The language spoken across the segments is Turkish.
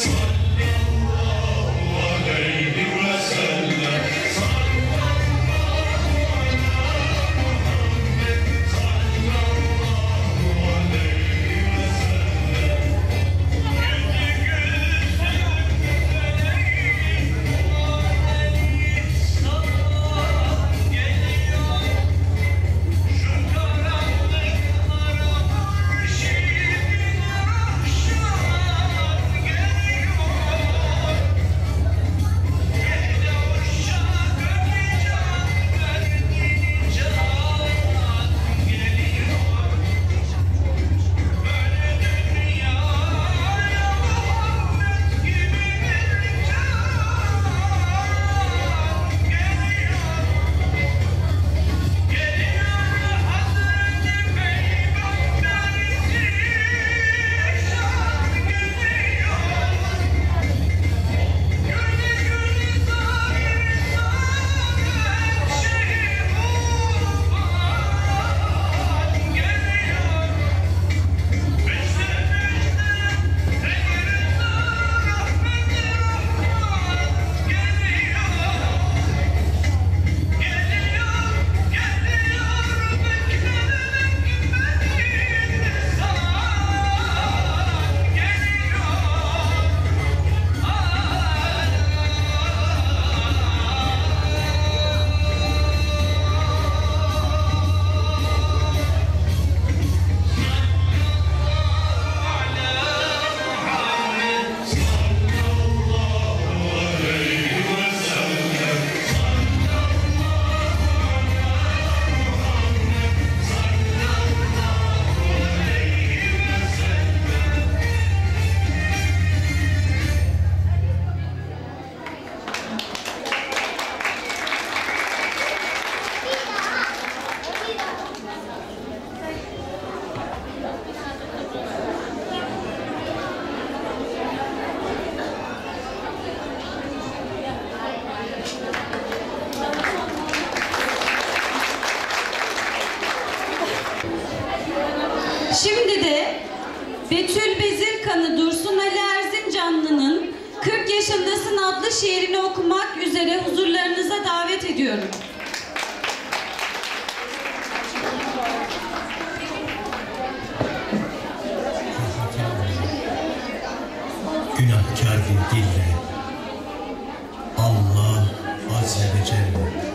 Thanks. Ediyorum. Günahkar bir dille Allah Azze ve Celle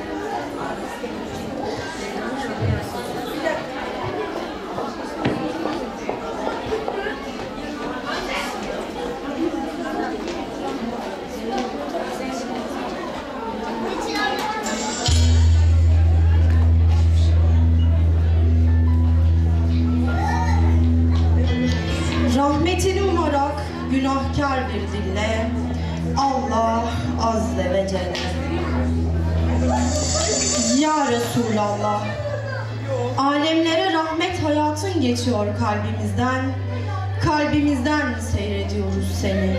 Rahmetini umarak günahkar bir dille Allah Azze ve Celle. Ya Resulallah Alemlere rahmet hayatın geçiyor kalbimizden. Kalbimizden seyrediyoruz seni.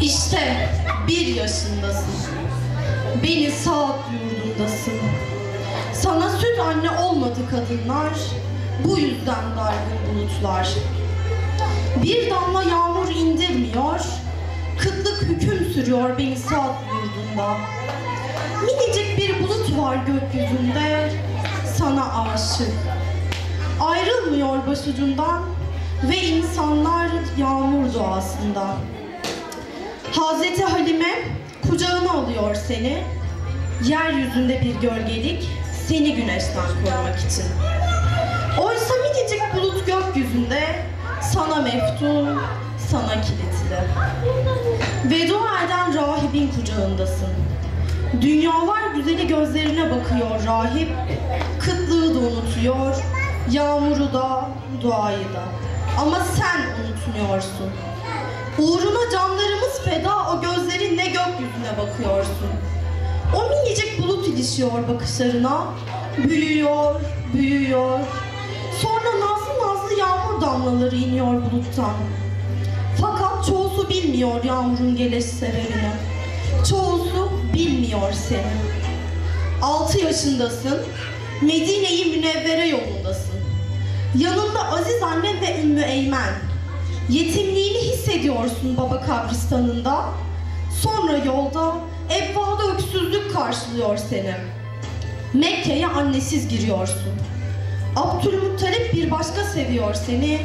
İşte bir yaşındasın. Beni sağ yurdundasın. Sana süt anne olmadı kadınlar. Bu yüzden dargın bulutlar bir damla yağmur indirmiyor, kıtlık hüküm sürüyor beni saat yurdunda. Minicik bir bulut var gökyüzünde, sana aşık. Ayrılmıyor başucundan ve insanlar yağmur doğasında. Hazreti Halime kucağına alıyor seni, yeryüzünde bir gölgelik seni güneşten korumak için. Oysa minicik bulut gökyüzünde sana meftun, sana kilitli. Ve dua eden rahibin kucağındasın. Dünyalar güzeli gözlerine bakıyor rahip, kıtlığı da unutuyor, yağmuru da, duayı da. Ama sen unutmuyorsun. Uğruna canlarımız feda o gözlerinle gökyüzüne bakıyorsun. O minicik bulut ilişiyor bakışlarına, büyüyor, büyüyor. Sonra nazlı yağmur damlaları iniyor buluttan. Fakat çoğusu bilmiyor yağmurun geliş sebebini. Çoğusu bilmiyor seni. Altı yaşındasın, Medine-i Münevvere yolundasın. Yanında Aziz annen ve Ümmü Eymen. Yetimliğini hissediyorsun baba kabristanında. Sonra yolda, evvada öksüzlük karşılıyor seni. Mekke'ye annesiz giriyorsun. Abdülmuttalip bir başka seviyor seni.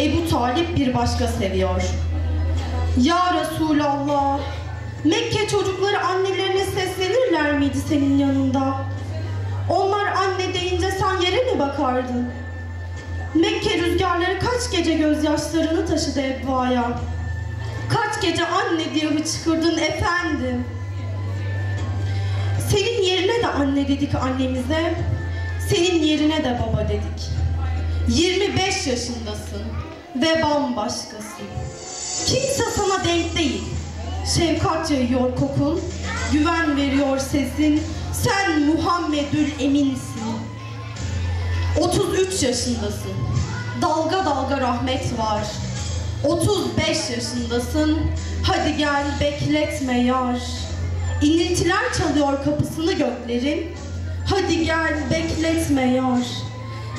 Ebu Talip bir başka seviyor. Ya Resulallah, Mekke çocukları annelerine seslenirler miydi senin yanında? Onlar anne deyince sen yere mi bakardın? Mekke rüzgarları kaç gece gözyaşlarını taşıdı Ebba'ya. Kaç gece anne diye hıçkırdın efendim. Senin yerine de anne dedik annemize. Senin yerine de baba dedik. 25 yaşındasın ve bambaşkasın. Kimse sana denk değil. Şefkat yayıyor kokun, güven veriyor sesin. Sen Muhammedül Eminsin. 33 yaşındasın. Dalga dalga rahmet var. 35 yaşındasın. Hadi gel bekletme yar. İniltiler çalıyor kapısını göklerin. Hadi gel bekletme yar.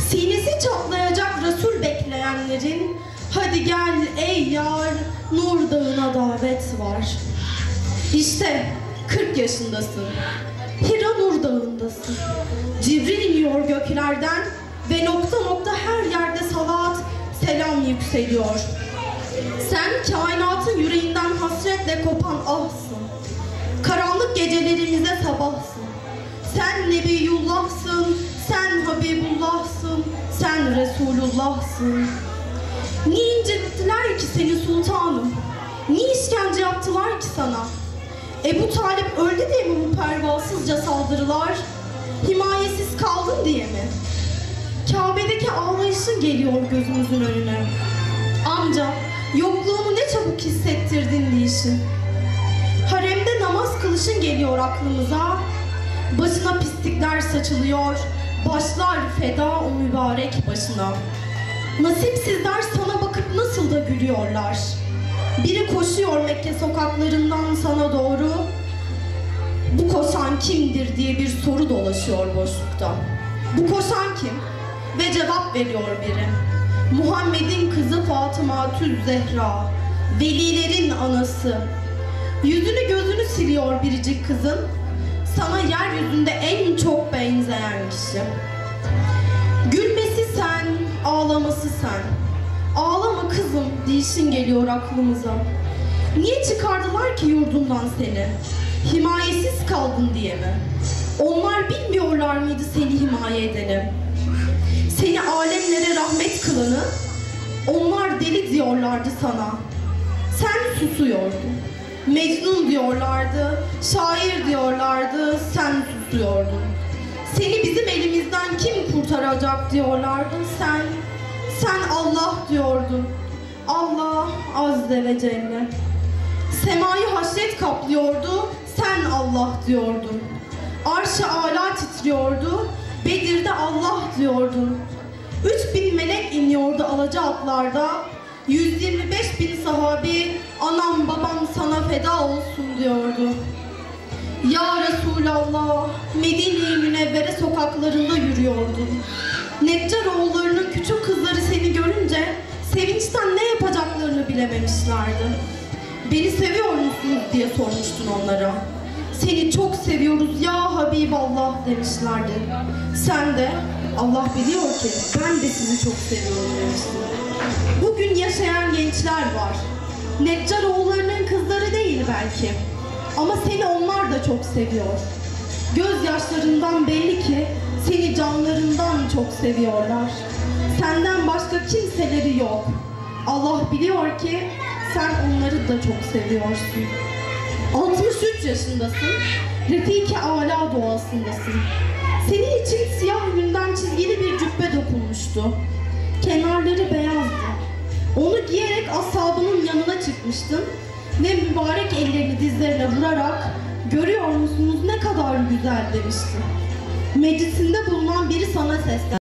Sinesi çatlayacak Resul bekleyenlerin. Hadi gel ey yar, Nur Dağı'na davet var. İşte 40 yaşındasın. Hira Nur Dağı'ndasın. Cibril iniyor göklerden ve nokta nokta her yerde salat, selam yükseliyor. Sen kainatın yüreğinden hasretle kopan ahsın. Karanlık gecelerimize sabahsın. Sen Nebiyullah'sın, sen Habibullah'sın, sen Resulullah'sın. Niye incittiler ki seni sultanım? Niye işkence yaptılar ki sana? Ebu Talip öldü diye mi bu pervasızca saldırılar? Himayesiz kaldın diye mi? Kabe'deki ağlayışın geliyor gözümüzün önüne. Amca, yokluğumu ne çabuk hissettirdin diyişin. Haremde namaz kılışın geliyor aklımıza. Başına pislikler saçılıyor, başlar feda o mübarek başına. Nasipsizler sana bakıp nasıl da gülüyorlar. Biri koşuyor Mekke sokaklarından sana doğru. Bu koşan kimdir diye bir soru dolaşıyor boşlukta. Bu koşan kim? ve cevap veriyor biri. Muhammed'in kızı Fatıma Tüz Zehra, velilerin anası. Yüzünü gözünü siliyor biricik kızın, sana yeryüzünde en çok benzeyen kişi. Gülmesi sen, ağlaması sen. Ağlama kızım, değişin geliyor aklımıza. Niye çıkardılar ki yurdundan seni? Himayesiz kaldın diye mi? Onlar bilmiyorlar mıydı seni himaye edeni? Seni alemlere rahmet kılanı, onlar deli diyorlardı sana. Sen susuyordun. Mecnun diyorlardı, şair diyorlardı, sen susuyordun. Seni bizim elimizden kim kurtaracak diyorlardı, sen, sen Allah diyordun. Allah azze ve celle. Semayı hasret kaplıyordu, sen Allah diyordun. Arş-ı ala titriyordu, Bedir'de Allah diyordun. Üç bin melek iniyordu alaca atlarda, 125 bin sahabi, anam babam sana feda olsun diyordu. Ya Resulallah, Medine-i Münevvere sokaklarında yürüyordun. Neccaroğullarının küçük kızları seni görünce sevinçten ne yapacaklarını bilememişlerdi. Beni seviyor musunuz diye sormuştun onlara. Seni çok seviyoruz ya Habiballah demişlerdi. Sen de Allah biliyor ki ben de sizi çok seviyorum demiştin. Bugün yaşayan gençler var. Neccaroğullarının kızları değil belki. Ama seni onlar da çok seviyor. Gözyaşlarından belli ki seni canlarından çok seviyorlar. Senden başka kimseleri yok. Allah biliyor ki sen onları da çok seviyorsun. 63 yaşındasın. Refiki Ala doğasındasın. Senin için siyah yünden çizgili bir cübbe dokunmuştu. Kenarları beyazdı. Onu giyerek ashabının yanına çıkmıştın ve mübarek ellerini dizlerine vurarak görüyor musunuz ne kadar güzel demiştin. Meclisinde bulunan biri sana seslendi.